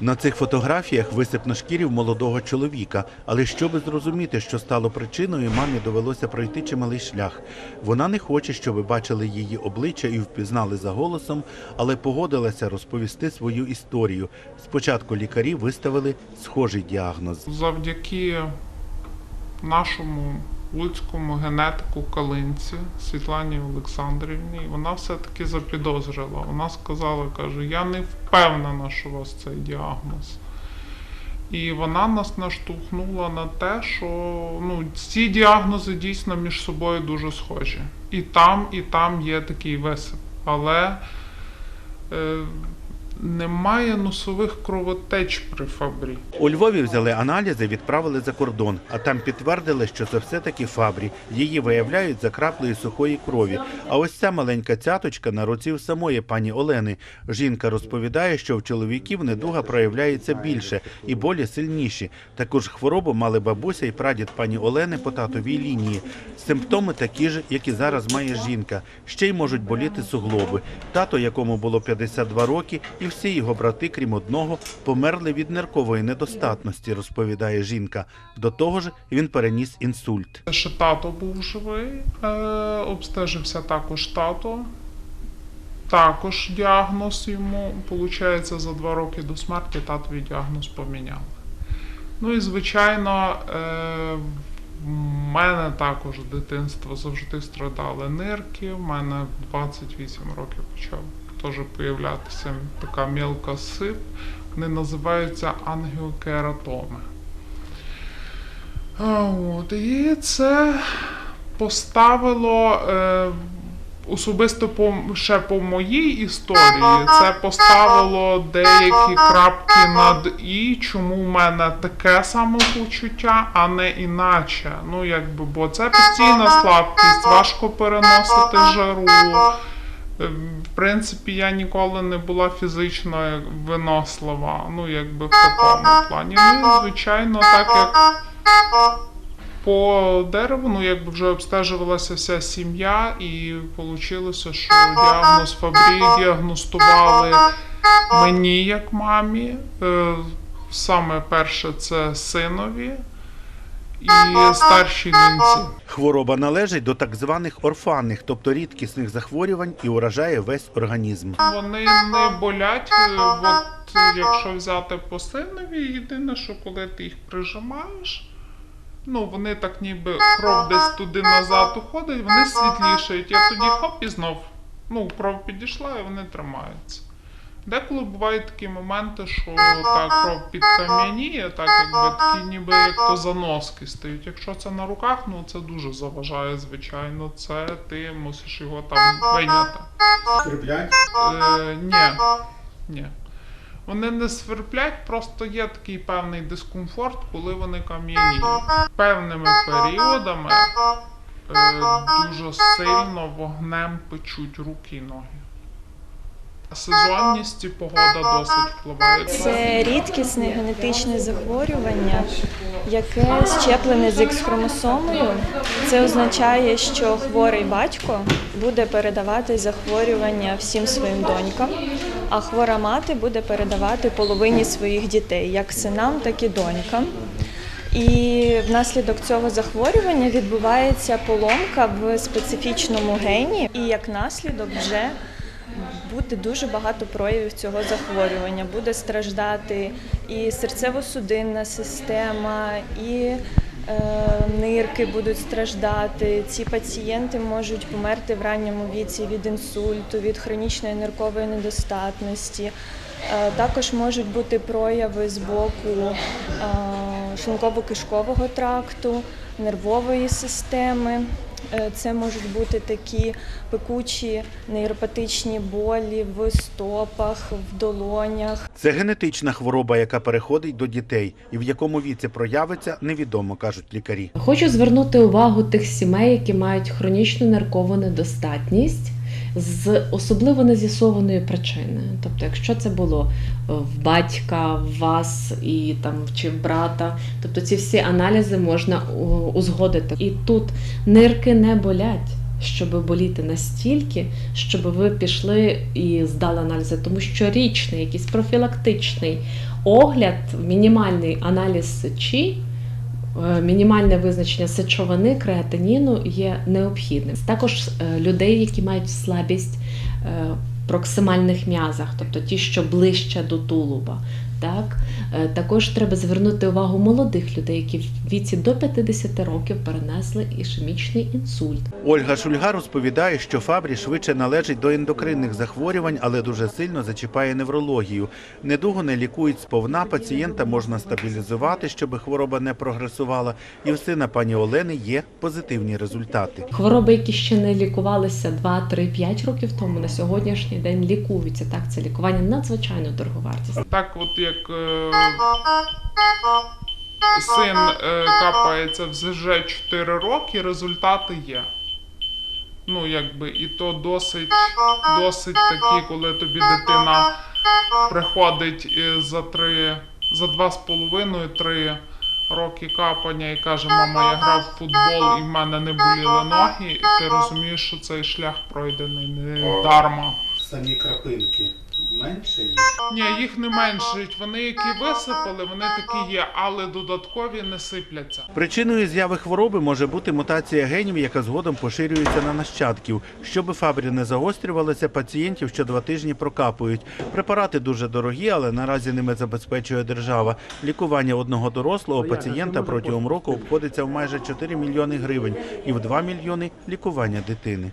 На цих фотографіях висипно шкірів молодого чоловіка. Але щоби зрозуміти, що стало причиною, мамі довелося пройти чималий шлях. Вона не хоче, щоб бачили її обличчя і впізнали за голосом, але погодилася розповісти свою історію. Спочатку лікарі виставили схожий діагноз. Завдяки нашому луцькому генетику Калинці Світлані Олександрівні, вона все-таки запідозрила. Вона сказала, каже, я не впевнена, що у вас цей діагноз. І вона нас наштовхнула на те, що ну, ці діагнози дійсно між собою дуже схожі. І там, і там є такий висип. Але е, немає носових кровотеч при фабрі. У Львові взяли аналізи, відправили за кордон, а там підтвердили, що це все-таки фабрі. Її виявляють за краплею сухої крові. А ось ця маленька цяточка на руці в самої пані Олени. Жінка розповідає, що в чоловіків недуга проявляється більше і болі сильніші. Таку ж хворобу мали бабуся і прадід пані Олени по татовій лінії. Симптоми такі ж, як і зараз має жінка. Ще й можуть боліти суглоби. Тато, якому було 52 роки, і всі його брати, крім одного, померли від ниркової недостатності, розповідає жінка. До того ж, він переніс інсульт. Ще тато був живий, е, обстежився також тато. Також діагноз йому, виходить, за два роки до смерті татові діагноз поміняли. Ну і звичайно, е, в мене також дитинство завжди страдали нирки. В мене в 28 років почав теж появлятися така мілка сип. Вони називаються ангіокератоми. От, і це поставило е, особисто по, ще по моїй історії, це поставило деякі крапки над і, чому в мене таке самопочуття, а не іначе. Ну, якби, бо це постійна слабкість, важко переносити жару. Принципі, я ніколи не була фізично винослива, ну, якби в такому плані. Ну, звичайно, так як по дереву, ну якби вже обстежувалася вся сім'я, і вийшло, що діагноз Фабрі діагностували мені як мамі. Е, Саме перше це синові і старшій доньці. Хвороба належить до так званих орфанних, тобто рідкісних захворювань, і уражає весь організм. Вони не болять. е, От якщо взяти по синові, єдине, що коли ти їх прижимаєш, ну вони так ніби кров десь туди назад уходить, вони світлішають. Я тоді хоп і знов. Ну, кров підійшла і вони тримаються. Деколи бувають такі моменти, що та кров підкам'яніє, так якби такі ніби як то заноски стають. Якщо це на руках, ну це дуже заважає, звичайно. Це ти мусиш його там вийняти. Сверблять? Е, ні. Ні. Вони не сверблять, просто є такий певний дискомфорт, коли вони кам'яніють. Певними періодами е, дуже сильно вогнем печуть руки і ноги. Сезонність і погода досить впливає. Це рідкісне генетичне захворювання, яке щеплене з Х-хромосомою. Це означає, що хворий батько буде передавати захворювання всім своїм донькам, а хвора мати буде передавати половині своїх дітей, як синам, так і донькам. І внаслідок цього захворювання відбувається поломка в специфічному гені, і як наслідок вже буде дуже багато проявів цього захворювання. Буде страждати і серцево-судинна система, і е, нирки будуть страждати. Ці пацієнти можуть померти в ранньому віці від інсульту, від хронічної ниркової недостатності. Е, Також можуть бути прояви з боку е, шлунково-кишкового тракту, нервової системи. Е, Це можуть бути такі пекучі нейропатичні болі в стопах, в долонях. Це генетична хвороба, яка переходить до дітей, і в якому віці проявиться, невідомо, кажуть лікарі. Хочу звернути увагу тих сімей, які мають хронічну наркову недостатність з особливо нез'ясованої причини. Тобто, якщо це було е, в батька, в вас і там чи в брата, тобто ці всі аналізи можна узгодити. І тут нирки не болять. щоб боліти настільки, щоб ви пішли і здали аналізи, тому що річний, якийсь профілактичний огляд, мінімальний аналіз е, мінімальне визначення сечовини, креатиніну є необхідним. Також е, людей, які мають слабість е, в проксимальних м'язах, тобто ті, що ближче до тулуба. Так? Е, Також треба звернути увагу молодих людей, які в віці до 50 років перенесли ішемічний інсульт. Ольга Шульга розповідає, що Фабрі швидше належить до ендокринних захворювань, але дуже сильно зачіпає неврологію. Недугу не лікують сповна, пацієнта можна стабілізувати, щоб хвороба не прогресувала. І в сина пані Олени є позитивні результати. Хвороби, які ще не лікувалися 2, 3, 5 років тому, на сьогоднішній день лікуються. Так, це лікування надзвичайно дороговартісне. Так, от як е, син е, капається в ЗЖ 4 роки, результати є. Ну, якби, і то досить, досить такі, коли тобі дитина приходить е, за три, за два з половиною, три роки капання і каже, мама, я грав в футбол і в мене не боліли ноги, ти розумієш, що цей шлях пройдений не дарма. Самі крапинки менше є. Ні, їх не меншають. Вони, які висипали, вони такі є, але додаткові не сипляться. Причиною зяви хвороби може бути мутація генів, яка згодом поширюється на нащадків. Щоби фабрі не загострювалися, пацієнтів що два тижні прокапують. Препарати дуже дорогі, але наразі ними забезпечує держава. Лікування одного дорослого пацієнта протягом року обходиться в майже 4 мільйони гривень і в 2 мільйони лікування дитини.